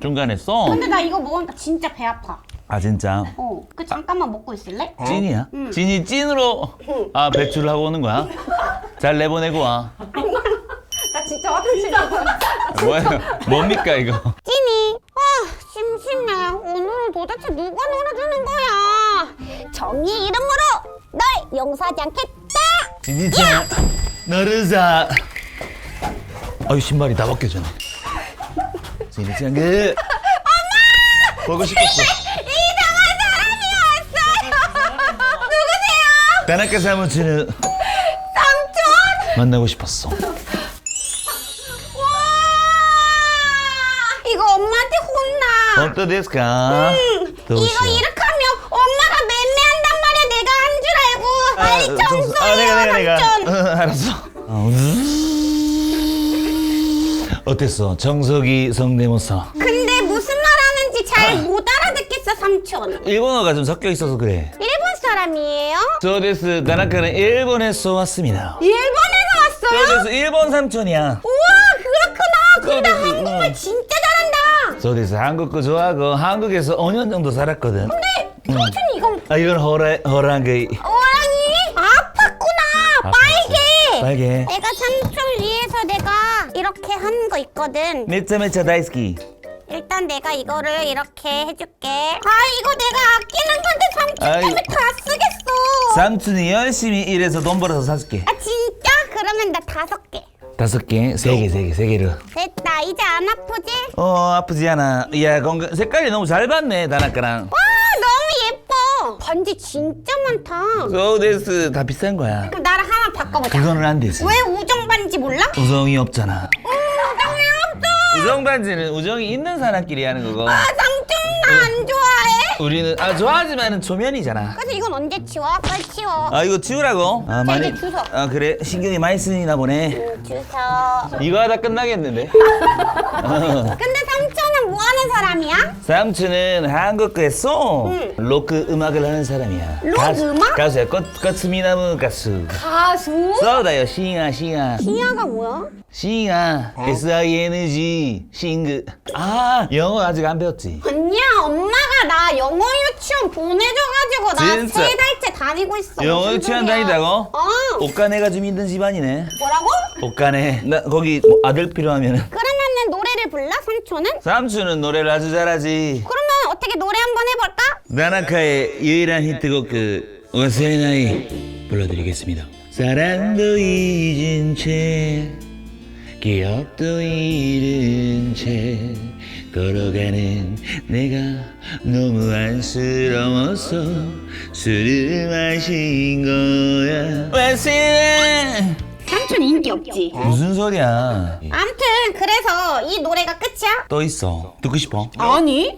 중간에 써? 근데 나 이거 먹으니까 진짜 배 아파. 아 진짜 어, 그 잠깐만 먹고 있을래? 찐이야? 찐이 찐으로 아 배출을 하고 오는 거야? 잘 내보내고 와 나 진짜 화장실 가고 뭐야 뭡니까 이거 찐이. 아, 심심해. 오늘은 도대체 누가 놀아주는 거야? 정의 이름으로 널 용서하지 않겠다. 진이짱 너르자 아유 신발이 다 벗겨졌네 그 엄마 보고 싶었어 이상한 사람이 왔어요. 누구세요? 다나카 사무치는 삼촌. 만나고 싶었어 와, 이거 엄마한테 혼나. 어떠 데스까? 이거 이렇게 하면 엄마가 맴매한단 말이야. 내가 한 줄 알고 빨리 청소해요, 아 내가 내가 내가 삼촌. 어, 알았어 어, 음. 어땠어 정석이 성대모사 근데 무슨 말 하는지 잘 못 알아듣겠어, 삼촌. 일본어가 좀 섞여 있어서 그래 일본 사람이에요? 저데스 다나카는 일본에서 왔습니다 일본에서 왔어요? 저데스 일본 삼촌이야 우와, 그렇구나. 근데 저데스, 한국말 응. 진짜 잘한다. 저데스 한국 거 좋아하고 한국에서 5년 정도 살았거든 근데 삼촌 이건 아 이건 호라, 호랑이 호랑이? 아팠구나. 빨개. 빨개 내가 이렇게 한 거 있거든. 다이스키 일단 내가 이거를 이렇게 해줄게. 아 이거 내가 아끼는 건데 삼촌 아이. 때문에 다 쓰겠어. 삼촌이 열심히 일해서 돈 벌어서 사줄게 아 진짜? 그러면 나 다섯 개. 다섯 개, 세 개, 세 개, 세 개를 됐다. 이제 안 아프지? 어 아프지 않아 야 건강 색깔이 너무 잘 봤네 다나카랑 와 너무 예뻐. 반지 진짜 많다. 저데스 다 비싼 거야 그럼 나랑 하나 바꿔보자. 그거는 안 되지 왜 우정 반지 몰라? 우정이 없잖아 우정이 없어. 우정 반지는 우정이 있는 사람끼리 하는 거고 아 삼촌 나안 좋아해. 우리는 아 좋아하지만은 초면이잖아 그래서 이건 언제 치워? 빨리 치워. 아 이거 치우라고? 아 자, 이제 주워. 아 그래 신경이 많이 쓰이나 보네 음, 주서. 이거 하다 끝나겠는데 근데 뭐 하는 사람이야? 삼촌은 한국에서 로크 음악을 하는 사람이야 록 가수, 음악? 가수야 꽃, 꽃미나무 가수 가수? 써다요 싱아 싱아 희야가 뭐야? 싱아 S-I-N-G 싱그 아 영어 아직 안 배웠지 아니야 엄마가 나 영어 유치원 보내줘가지고 나 진짜? 세 달째 다니고 있어 영어 무슨 유치원 소리야. 다니다고? 어 옷가네가 좀 힘든 집안이네 뭐라고? 옷가네 나 거기 뭐 아들 필요하면 은 그러면은 노래를 불러 삼촌은? 삼촌은 노래를 아주 잘하지 그러면 어떻게 노래 한번 해볼까? 나나카의 유일한 히트곡 그 와세나이 불러드리겠습니다 사랑도 잊은 채 기억도 잃은 채 걸어가는 내가 너무 안쓰러워서 술을 마신 거야 와세나 삼촌 인기 없지. 무슨 소리야? 암튼 그래서 이 노래가 끝이야? 또 있어. 듣고 싶어? 아니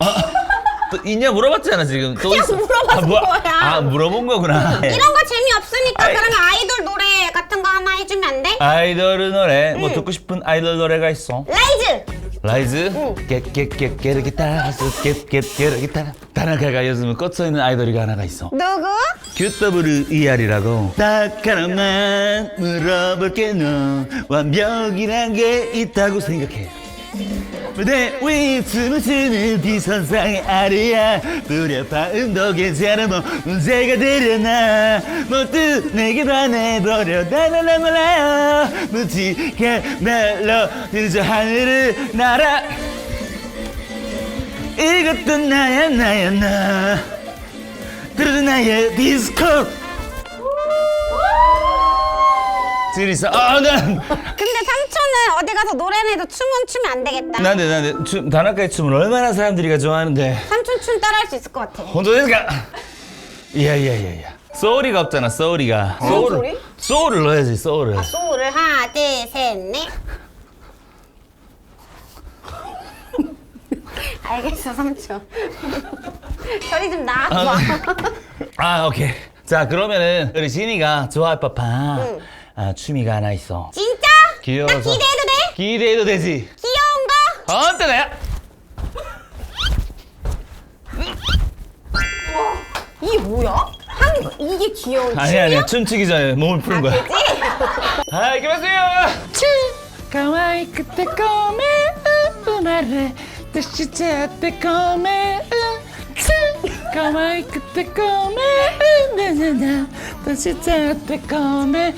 또 있냐 물어봤잖아 지금? 또 그냥 있어? 물어봤을 아, 뭐야? 거야. 아 물어본 거구나. 이런 거 재미없으니까 아이. 그러면 아이돌 노래 같은 거 하나 해주면 안 돼? 아이돌 노래? 뭐 듣고 싶은 아이돌 노래가 있어? 라이즈! 라이즈? 깨깨깨 깨르기타 깨깨깨르기타. 다나카가 요즘 꽂혀 있는 아이돌이 하나가 있어. 누구? QWER이라고. 딱 하나만 물어볼게 너. 완벽이란 게 있다고 생각해 무대 위 추는 비선상의 아리야. 불협화음도 괜찮아 뭐 문제가 되려나. 모두 내게 반해버려 나나나 몰라요 묵직한 멜로디 저 하늘을 날아. 이것도 나야 나야 나. 들어도 나의 디스코 지리사 아난 근데 삼촌은 어디 가서 노래나 해도 춤은 추면 안 되겠다. 난데 난데 춤 다나카의 춤을 얼마나 사람들이가 좋아하는데 삼촌 춤 따라할 수 있을 것 같아. 혼자 됐을까? 이야이야이야 소리가 없잖아 소리가 소울 소리? 소울을 넣어야지 소울을 소를 하나, 둘, 셋, 넷. 알겠어, 삼촌. 저리 좀 나와봐. 아 오케이 자 그러면은 우리 진이가 좋아할 법한 아, 춤이가 하나 있어 진짜? 귀여워서 나 기대해도 돼? 기대해도 되지 귀여운 거? 언제 나야 이게 뭐야? 한 이게 귀여운 아니? 아니 춤추기 전에 몸을 푸는 거야 그지? 아, 이겨보세요. 가와이 그때 꼬메 우마레 다시 찾대 come come 그때 come 나나나 다시 찾대 come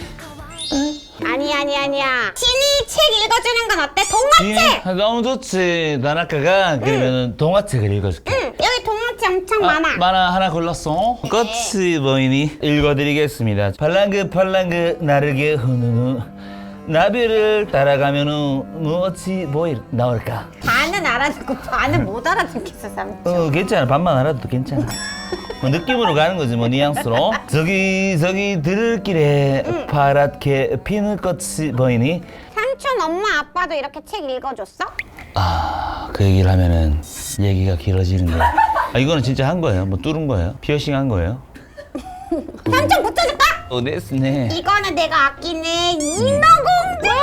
아니 아니 아니야. 신이 책 읽어주는 건 어때? 동화책. 아, 너무 좋지 나나카가 그러면 동화책을 읽어줄게 응, 여기 동화책 엄청 많아. 아, 만화 하나 골랐어. 꽃이 보이니 읽어드리겠습니다. 팔랑그 팔랑그 나르게 흐느느 나비를 따라가면은 무엇이 보일 나올까? 반은 알아듣고 반은 못 알아듣겠어, 삼촌. 어 괜찮아 반만 알아도 괜찮아. 뭐 느낌으로 가는 거지 뭐 뉘앙스로. 저기 저기 들길에 파랗게 피는 꽃이 보이니? 삼촌 엄마 아빠도 이렇게 책 읽어줬어? 아 그 얘기를 하면은 얘기가 길어지는데. 아 이거는 진짜 한 거예요? 뭐 뚫은 거예요? 피어싱 한 거예요? 삼촌 붙여줄까? 어 네스네. 이거는 내가 아끼는 인어공주 진짜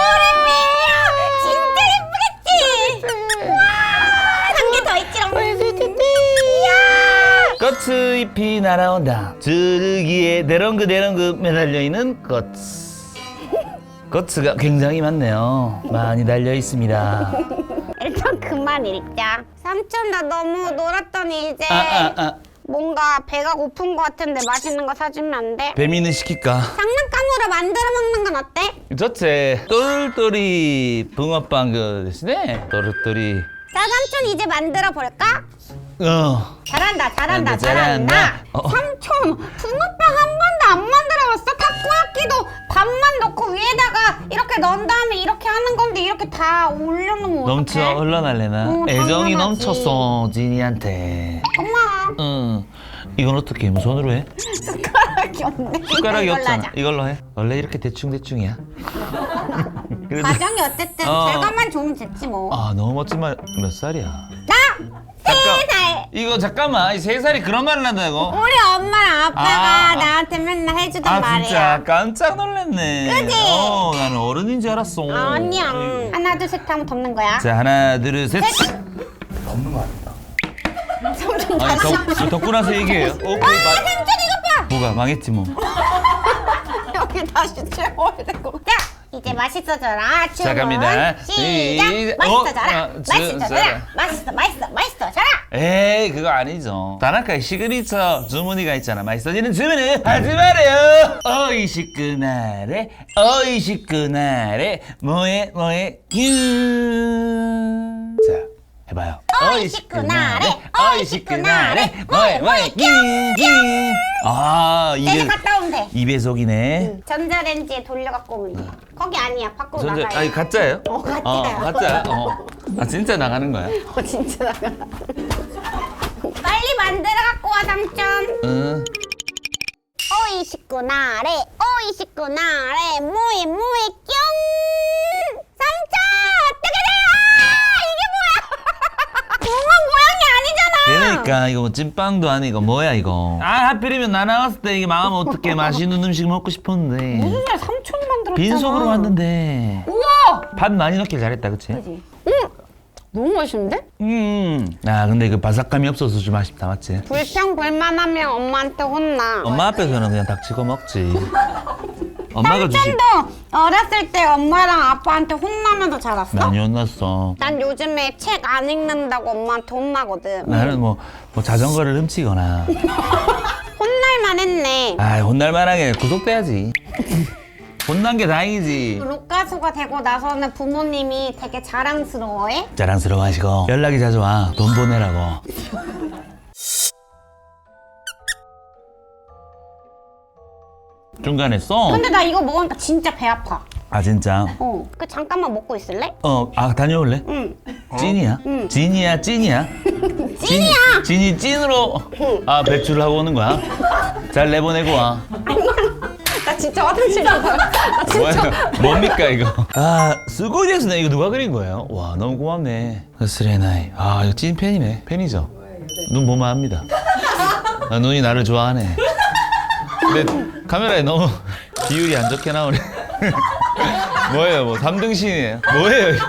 꽃잎이 날아온다. 줄기에 대롱그 대롱그 매달려 있는 꽃. 꽃가 굉장히 많네요. 많이 달려 있습니다. 일단 그만 읽자 삼촌 나 너무 놀았더니 이제 아, 아, 아. 뭔가 배가 고픈 것 같은데 맛있는 거 사주면 안 돼? 배미는 시킬까? 장난감으로 만들어 먹는 건 어때? 좋지. 똘똘이 붕어빵 그 대신에 똘똘이. 자 삼촌 이제 만들어 볼까? 어. 잘한다 잘한다 잘한다. 어. 삼촌 붕어빵 한 번도 안 만들어봤어? 타코야끼도 밥만 넣고 위에다가 이렇게 넣은 다음에 이렇게 하는 건데 이렇게 다 올려놓으면 넘쳐 어떡해? 흘러날래나? 응, 애정이 당연하지. 넘쳤어 진이한테. 고마워 응. 이건 어떻게 해? 뭐 손으로 해? 숟가락이 없네 숟가락이 이걸로 없잖아. 하자. 이걸로 해. 원래 이렇게 대충 대충이야. 그래도 과정이 어쨌든 어. 결과만 좋으면 됐지 뭐 아 너무 멋진 말. 몇 살이야? 나! 잠깐. 세 살! 이거 잠깐만. 이세 살이 그런 말을 한다고? 우리 엄마랑 아빠가 아. 나한테 맨날 해주던 아 말이야 진짜 깜짝 놀랐네. 그지? 어, 나는 어른인 줄 알았어. 아니야 아이고. 하나 둘 셋 하면 덮는 거야 자 하나 둘 셋. 삼촌 아니 다시 덕, 덕고 나서 얘기해요. 어, 그아 마, 삼촌 이것 봐 뭐가 망했지 뭐. 여기 다시 채워야 되고. 자, 이제 맛있어져라. 주문. 시작합니다. 시작. 이- 맛있어져라. 어, 주- 맛있어져라. 자. 맛있어, 맛있어, 맛있어져라. 에이 그거 아니죠. 다나카의 시그니처 주머니가 있잖아. 맛있어지는 주문은 하지 말아요. 어이 식구나래 어이 식구나래 뭐해 뭐해 균. 자 해봐요. 어이 식구나래, 어이 식구나래, 뭐해, 뭐해, 균균. 아 내가 입에 갔다 오면 돼. 입에 속이네. 전자레인지에 돌려갖고 오면 돼. 거기 아니야. 밖으로 전자 나가야 아니 가짜예요? 어, 가짜야. 어, 가짜야. 어. 아 진짜 나가는 거야? 어, 진짜 나가. 빨리 만들어 갖고 와, 삼촌. 응. 어이 식구나래, 어이 식구나래, 뭐해, 뭐해, 뿅! 삼촌! 어떻게 돼? 아, 이게 뭐야? 붕어 모양이 아니잖아. 그러니까 이거 뭐 찐빵도 아니고 뭐야 이거 아 하필이면 나 나왔을 때 이게 망하면 어떡해 맛있는 음식 먹고 싶었는데 맨날 삼촌 만들었잖아. 빈속으로 왔는데 우와! 밥 많이 넣길 잘했다 그치? 응. 너무 맛있는데? 음 아 근데 그 바삭감이 없어서 좀 아쉽다 맞지? 불평 불만하면 엄마한테 혼나. 엄마 앞에서는 그냥 닥치고 먹지 엄마가 주식 삼촌도 어렸을 때 엄마랑 아빠한테 혼나면서 자랐어? 많이 혼났어 난 요즘에 책 안 읽는다고 엄마한테 혼나거든. 나는 뭐, 뭐 자전거를 훔치거나 혼날만 했네. 아 혼날 만하게 구속돼야지 혼난 게 다행이지 로가수가 되고 나서는 부모님이 되게 자랑스러워해. 자랑스러워하시고 연락이 자주 와 돈 보내라고 중간에 써? 근데 나 이거 먹으니까 진짜 배 아파. 아 진짜? 어. 그 잠깐만 먹고 있을래? 어, 아 다녀올래? 응. 찐이야? 찐이야 찐이야? 찐이야! 찐, 찐이 찐으로 아 배출을 하고 오는 거야? 잘 내보내고 와 나 진짜 화장실 가봐. 나 진짜. 뭐야, 뭡니까 이거? 아 스고디에스네 이거 누가 그린 거예요? 와 너무 고맙네 스레나이 아 이거 찐 팬이네 팬이죠? 눈 보면 압니다 아, 눈이 나를 좋아하네 근데 카메라에 너무 비율이 안 좋게 나오네. 뭐예요 뭐 3등 신이에요? 뭐예요 이거?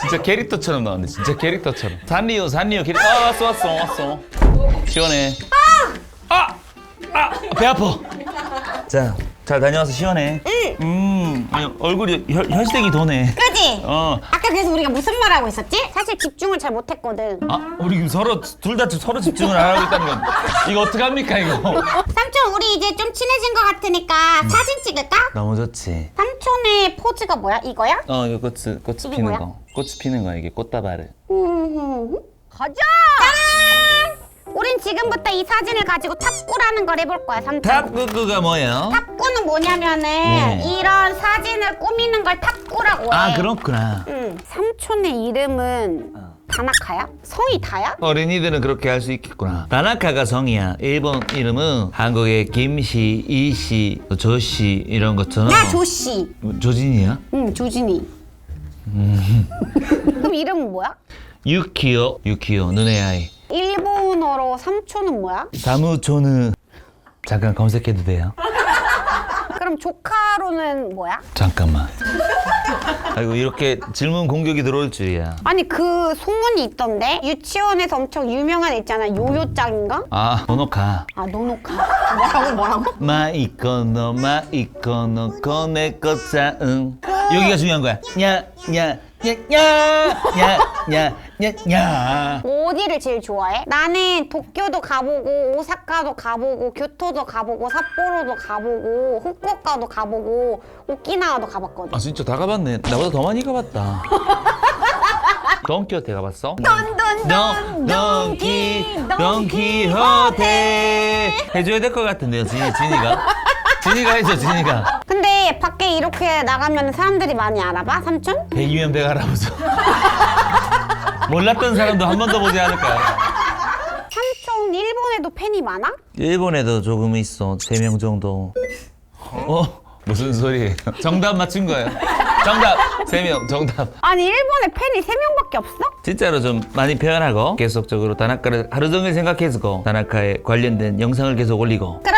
진짜 캐릭터처럼 나왔네 진짜 캐릭터처럼. 산리오 산리오 캐릭터. 아 왔어 왔어 왔어. 시원해. 아! 아! 배 아파. 자 잘 다녀와서 시원해. 응. 음, 아니, 얼굴이 혈, 혈색이 도네. 그지? 어. 아까 그래서 우리가 무슨 말 하고 있었지? 사실 집중을 잘 못했거든. 아, 우리 지금 서로, 둘다 서로 집중을 안 하고 있다는 건. 이거 어떡 합니까, 이거? 삼촌 우리 이제 좀 친해진 것 같으니까 사진 찍을까? 너무 좋지. 삼촌의 포즈가 뭐야? 이거야? 어, 이거 꽃, 꽃 이게 피는 뭐야? 거. 꽃이 피는 거야, 이게 꽃다발을. 음, 가자! 짠! 우린 지금부터 이 사진을 가지고 탑구라는 걸 해볼 거야, 삼촌. 탑구구가 뭐예요? 탑구는 뭐냐면은 네. 이런 사진을 꾸미는 걸 탑구라고 해. 아, 그렇구나. 응. 삼촌의 이름은 다나카야? 성이 다야? 어린이들은 그렇게 할 수 있겠구나. 다나카가 성이야. 일본 이름은 한국의 김씨, 이씨, 조씨 이런 것처럼. 나 조씨. 조진이야? 응, 조진이. 음. 그럼 이름은 뭐야? 유키오, 유키오, 눈의 아이. 일본어로 삼촌은 뭐야? 사무초는 잠깐 검색해도 돼요? 그럼 조카로는 뭐야? 잠깐만. 아이고 이렇게 질문 공격이 들어올 줄이야. 아니 그 소문이 있던데 유치원에서 엄청 유명한 애 있잖아 요요짱인가? 아, 노노카. 아 노노카 뭐라고 뭐라고? 마이코노 마이코노 코네코짱 여기가 중요한 거야. 냐 냐 냐냐냐냐냐 어디를 제일 좋아해? 나는 도쿄도 가보고 오사카도 가보고 교토도 가보고 삿포로도 가보고 후쿠오카도 가보고 오키나와도 가봤거든 아 진짜 다 가봤네. 나보다 더 많이 가봤다. 돈키호테 가봤어? 돈돈돈 돈키 돈키호테 해줘야 될 것 같은데요, 진이 진이가. 진이가 해줘, 진이가. 근데 이렇게 나가면 사람들이 많이 알아봐 삼촌? 백이면 백할아버지. 몰랐던 사람도 한 번 더 보지 않을까요? 삼촌 일본에도 팬이 많아? 일본에도 조금 있어. 세 명 정도. 어? 무슨 소리예요? 정답 맞춘 거예요. 정답! 세 명 정답. 아니 일본에 팬이 세명밖에 없어? 진짜로 좀 많이 표현하고 계속적으로 다나카를 하루 종일 생각해서 다나카에 관련된 영상을 계속 올리고 그러면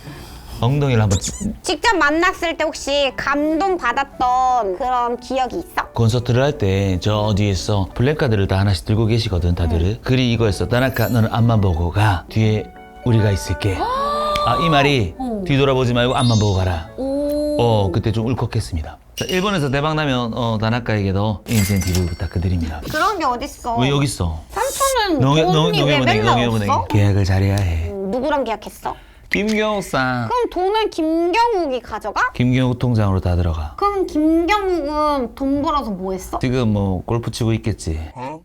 엉덩이를 한번 찌- 직접 만났을 때 혹시 감동 받았던 그런 기억이 있어? 콘서트를 할 때 저 뒤에서 플랜카드를 다 하나씩 들고 계시거든 다들은 글이 이거였어. 다나카 너는 앞만 보고 가. 뒤에 우리가 있을게. 아! 이 말이 뒤돌아보지 말고 앞만 보고 가라. 오. 어 그때 좀 울컥했습니다. 자, 일본에서 대박 나면 어, 다나카에게도 인센티브 부탁드립니다. 그런 게 어딨어? 왜 여기 있어? 삼촌은 돈이 농- 왜 맨날 없어? 계약을 잘해야 해. 음, 누구랑 계약했어? 김경욱 상 그럼 돈을 김경욱이 가져가? 김경욱 통장으로 다 들어가 그럼 김경욱은 돈 벌어서 뭐 했어? 지금 뭐 골프 치고 있겠지. 아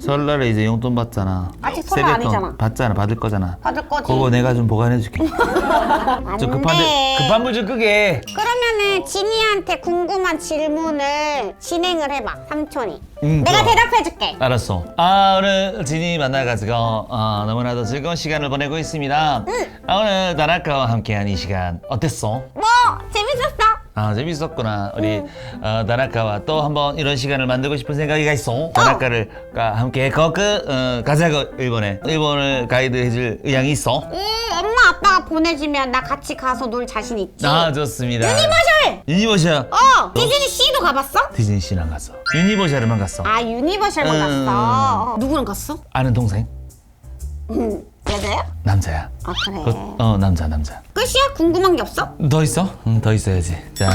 설날에 이제 용돈 받잖아. 아직 설날 아니잖아. 받잖아. 받을 거잖아. 받을 거지. 그거 내가 좀 보관해 줄게. 안 좀 급한데 돼. 급한 물좀 끄게. 그러면은 진이한테 궁금한 질문을 진행을 해봐 삼촌이 음, 내가 좋아. 대답해줄게 알았어. 아 오늘 진이 만나가지고 아, 너무나도 즐거운 시간을 보내고 있습니다. 아, 오늘 다나카와 함께한 이 시간 어땠어? 뭐 재밌었어? 아 재밌었구나. 우리 어, 다나카와 또 한번 이런 시간을 만들고 싶은 생각이 있어. 다나카를 가 함께 거그 어, 가자고 일본에 일본을 가이드 해줄 의향이 있어. 음 엄마 아빠가 보내주면 나 같이 가서 놀 자신 있지 아 좋습니다. 유니버셜! 유니버셜. 어 디즈니 씨도 가봤어? 디즈니 씨랑 갔어. 유니버셜만 갔어. 아 유니버셜만 음. 갔어 누구랑 갔어? 아는 동생 음 여자야? 남자야. 아 그래 그, 어 남자 남자. 끝이야? 궁금한 게 없어? 더 있어? 응, 더 있어야지. 자,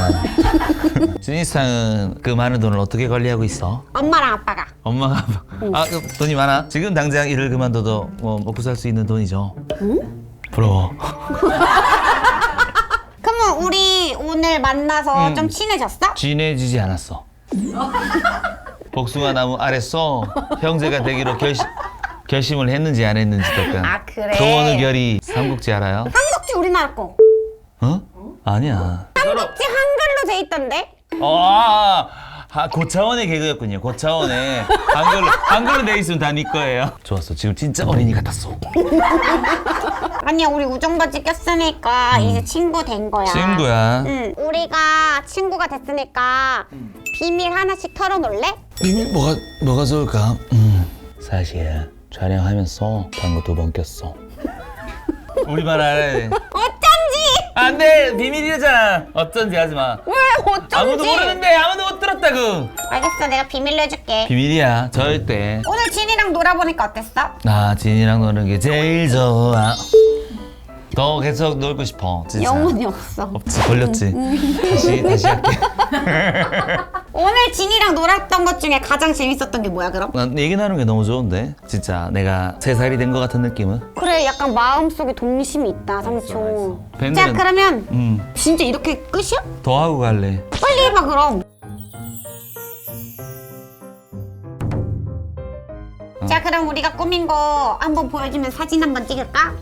준이상은 그 많은 돈을 어떻게 관리하고 있어? 엄마랑 아빠가 엄마가 아그 돈이 많아? 지금 당장 일을 그만둬도 뭐 먹고 살 수 있는 돈이죠. 부러워. 그러면 우리 오늘 만나서 음. 좀 친해졌어? 친해지지 않았어. 복숭아 나무 아래 서 형제가 되기로 결심 결심을 했는지 안 했는지도 약간 아, 그래? 조원의 결이 삼국지 알아요? 삼국지 우리나라 거 어? 아니야. 삼국지 한글로 돼 있던데? 어, 아, 아, 고차원의 개그였군요. 고차원의 한글로 한글로 돼 있으면 다 네 거예요. 좋았어. 지금 진짜 어린이 같았어. 아니야 우리 우정바지 꼈으니까 이제 친구 된 거야 친구야. 응 우리가 친구가 됐으니까 비밀 하나씩 털어놓을래? 비밀 뭐가 뭐가 좋을까? 음 사실 촬영하면서 방구 두 번 꼈어. 우리말 알아야 돼. 어쩐지 안 돼 비밀이잖아. 어쩐지 하지 마. 왜 어쩐지 아무도 모르는데 아무도 못 들었다고. 알겠어 내가 비밀로 해줄게 비밀이야 절대. 오늘 진이랑 놀아보니까 어땠어? 나 진이랑 노는 게 제일 좋아. 너 계속 놀고 싶어. 진짜. 영혼이 없어 없지 걸렸지. 다시 다시 할게. 오늘 진이랑 놀았던 것 중에 가장 재밌었던 게 뭐야 그럼? 난 얘기 나누는 게 너무 좋은데 진짜 내가 세 살이 된 것 같은 느낌은. 그래 약간 마음속에 동심이 있다 삼촌 밴드는- 자 그러면 음. 진짜 이렇게 끝이야? 더 하고 갈래. 빨리 해봐 그럼 자 그럼 우리가 꾸민 거 한번 보여주면 사진 한번 찍을까?